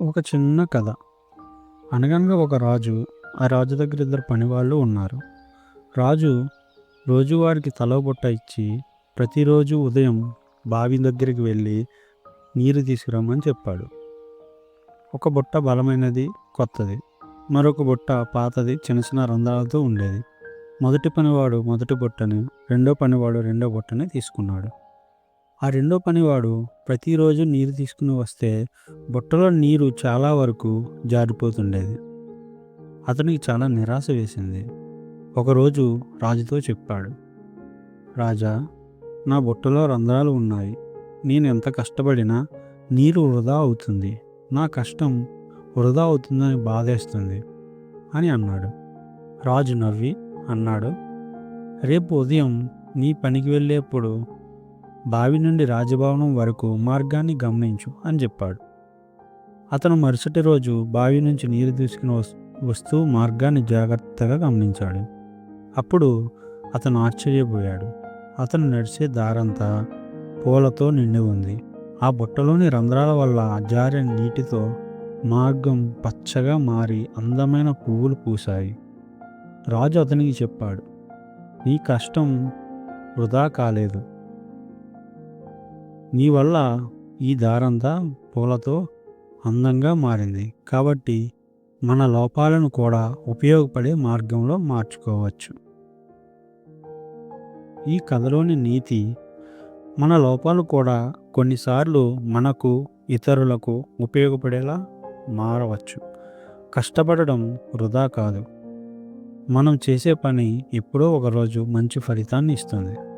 ఒక చిన్న కథ. అనగనగా ఒక రాజు ఆ రాజు దగ్గర ఇద్దరు పనివాళ్ళు ఉన్నారు. రాజు రోజువారికి తలబొట్ట బుట్ట ఇచ్చి ప్రతిరోజు ఉదయం బావి దగ్గరికి వెళ్ళి నీరు తీసుకురమ్మని చెప్పాడు. ఒక బుట్ట బలమైనది కొత్తది. మరొక బుట్ట పాతది చిన్న చిన్న రంధ్రాలతో ఉండేది. మొదటి పనివాడు మొదటి బుట్టని రెండో పనివాడు రెండో బుట్టని తీసుకున్నాడు. ఆ రెండో పనివాడు ప్రతిరోజు నీరు తీసుకుని వస్తే బుట్టలో నీరు చాలా వరకు జారిపోతుండేది. అతనికి చాలా నిరాశ వేసింది. ఒకరోజు రాజుతో చెప్పాడు రాజా నా బుట్టలో రంధ్రాలు ఉన్నాయి. నేను ఎంత కష్టపడినా నీరు వృధా అవుతుంది. నా కష్టం వృధా అవుతుందని బాధేస్తుంది అని అన్నాడు. రాజు నవ్వి అన్నాడు రేపు ఉదయం నీ పనికి వెళ్ళేప్పుడు బావి నుండి రాజభవనం వరకు మార్గాన్ని గమనించు అని చెప్పాడు. అతను మరుసటి రోజు బావి నుంచి నీరు తీసుకుని వస్తూ మార్గాన్ని జాగ్రత్తగా గమనించాడు. అప్పుడు అతను ఆశ్చర్యపోయాడు. అతను నడిచే దారంతా పూలతో నిండి ఉంది. ఆ బుట్టలోని రంధ్రాల వల్ల జారే నీటితో మార్గం పచ్చగా మారి అందమైన పువ్వులు పూశాయి. రాజు అతనికి చెప్పాడు నీ కష్టం వృధా కాలేదు. నీ వల్ల ఈ దారంతా పూలతో అందంగా మారింది. కాబట్టి మన లోపాలను కూడా ఉపయోగపడే మార్గంలో మార్చుకోవచ్చు. ఈ కథలోని నీతి మన లోపాలు కూడా కొన్నిసార్లు మనకు ఇతరులకు ఉపయోగపడేలా మారవచ్చు. కష్టపడడం వృధా కాదు. మనం చేసే పని ఎప్పుడో ఒకరోజు మంచి ఫలితాన్ని ఇస్తుంది.